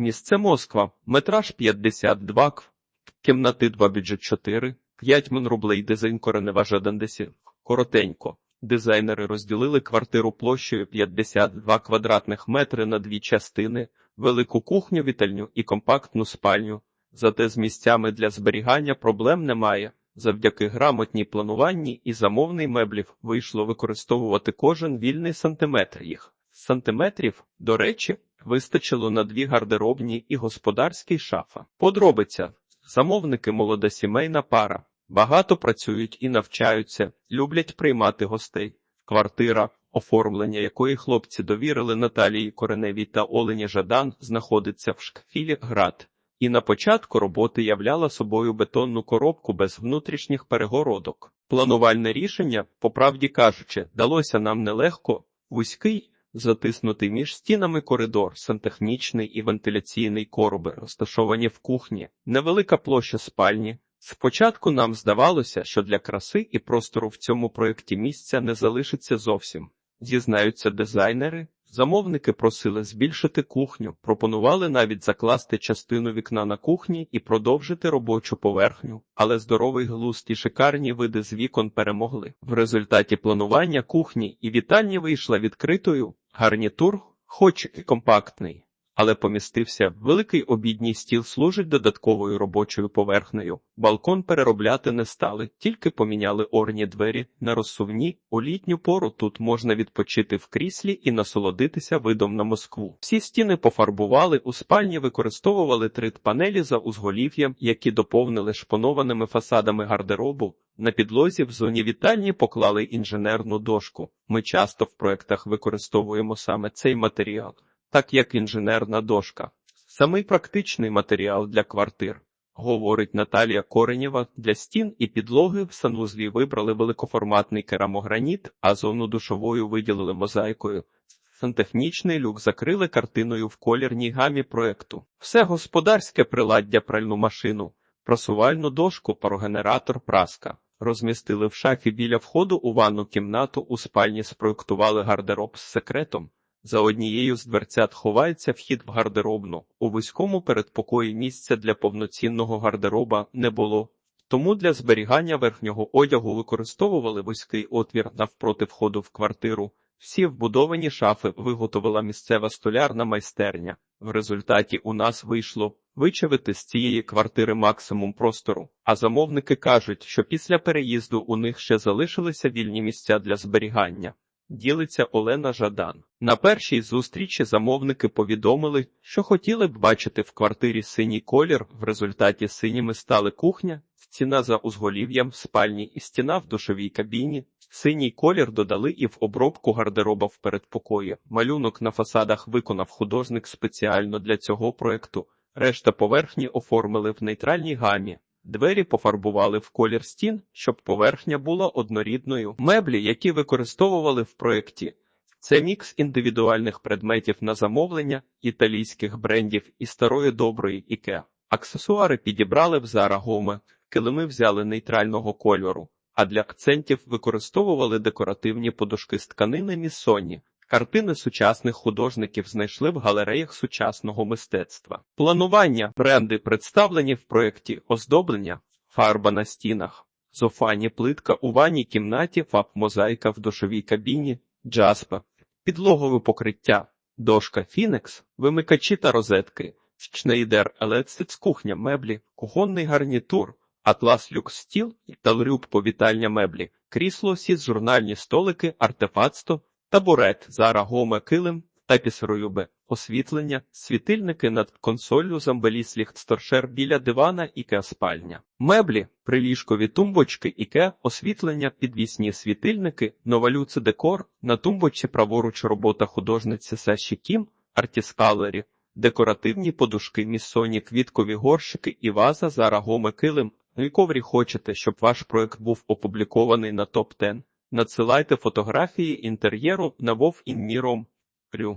Місце Москва, метраж 52 кв. Кімнати 2 бюджет 4, 5 мін рублей дизайн коренева жадандесі. Коротенько. Дизайнери розділили квартиру площею 52 квадратних метри на дві частини, велику кухню, вітальню і компактну спальню. Зате з місцями для зберігання проблем немає. Завдяки грамотній плануванні і замовний меблів вийшло використовувати кожен вільний сантиметр їх. Сантиметрів, до речі, вистачило на дві гардеробні і господарський шафа. Подробиця. Замовники молода сімейна пара. Багато працюють і навчаються, люблять приймати гостей. Квартира, оформлення якої хлопці довірили Наталії Кореневій та Олені Жадан, знаходиться в шкфілі град. І на початку роботи являла собою бетонну коробку без внутрішніх перегородок. Планувальне рішення, по правді кажучи, далося нам нелегко, вузький, затиснутий між стінами коридор, сантехнічний і вентиляційний короби, розташовані в кухні, невелика площа спальні. Спочатку нам здавалося, що для краси і простору в цьому проєкті місця не залишиться зовсім. Зізнаються дизайнери, замовники просили збільшити кухню, пропонували навіть закласти частину вікна на кухні і продовжити робочу поверхню, але здоровий глузд і шикарні види з вікон перемогли. В результаті планування кухні і вітальні вийшла відкритою, гарнітур, хоч і компактний. Але помістився великий обідній стіл служить додатковою робочою поверхнею. Балкон переробляти не стали, тільки поміняли орні двері на розсувні. У літню пору тут можна відпочити в кріслі і насолодитися видом на Москву. Всі стіни пофарбували, у спальні використовували трит панелі за узголів'ям, які доповнили шпонованими фасадами гардеробу. На підлозі в зоні вітальні поклали інженерну дошку. Ми часто в проектах використовуємо саме цей матеріал так як інженерна дошка. Самий практичний матеріал для квартир, говорить Наталія Коренєва, для стін і підлоги в санвузлі вибрали великоформатний керамограніт, а зону душовою виділили мозаїкою. Сантехнічний люк закрили картиною в колірній гамі проекту. Все господарське приладдя пральну машину, просувальну дошку, парогенератор, праска. Розмістили в шафі біля входу у ванну кімнату, у спальні спроектували гардероб з секретом. За однією з дверцят ховається вхід в гардеробну. У вузькому передпокої місця для повноцінного гардероба не було, тому для зберігання верхнього одягу використовували вузький отвір навпроти входу в квартиру. Всі вбудовані шафи виготовила місцева столярна майстерня. В результаті у нас вийшло вичавити з цієї квартири максимум простору. А замовники кажуть, що після переїзду у них ще залишилися вільні місця для зберігання. Ділиться Олена Жадан. На першій зустрічі замовники повідомили, що хотіли б бачити в квартирі синій колір. В результаті синіми стали кухня, стіна за узголів'ям спальні і стіна в душовій кабіні. Синій колір додали і в обробку гардероба в передпокої. Малюнок на фасадах виконав художник спеціально для цього проекту. Решта поверхні оформили в нейтральній гамі. Двері пофарбували в колір стін, щоб поверхня була однорідною. Меблі, які використовували в проєкті. Це мікс індивідуальних предметів на замовлення, італійських брендів і старої доброї іке. Аксесуари підібрали в Zara Home, килими взяли нейтрального кольору, а для акцентів використовували декоративні подушки з тканини Міссоні. Картини сучасних художників знайшли в галереях сучасного мистецтва. Планування бренди представлені в проєкті оздоблення, фарба на стінах, зофані плитка у ванній кімнаті, фаб мозаїка в душовій кабіні, джаспа, підлогове покриття, дошка Фінекс, вимикачі та розетки, Шнейдер Елецец кухня меблі, кухонний гарнітур, Атлас люкс стіл, талрюб повітальня меблі, крісло сіс журнальні столики, артефатсто, табурет, зара гоме килим, тапісроюбе, освітлення, світильники над консолью замбеліс сторшер біля дивана іке спальня, меблі, приліжкові тумбочки іке, освітлення, підвісні світильники, новалюци декор, на тумбочці праворуч робота художниці Саші Кім, артіскалері, декоративні подушки, міссоні, квіткові горщики і ваза зара гоме килим. Ну і коврі хочете, щоб ваш проект був опублікований на топ 10 Надсилайте фотографії інтер'єру на вовінміром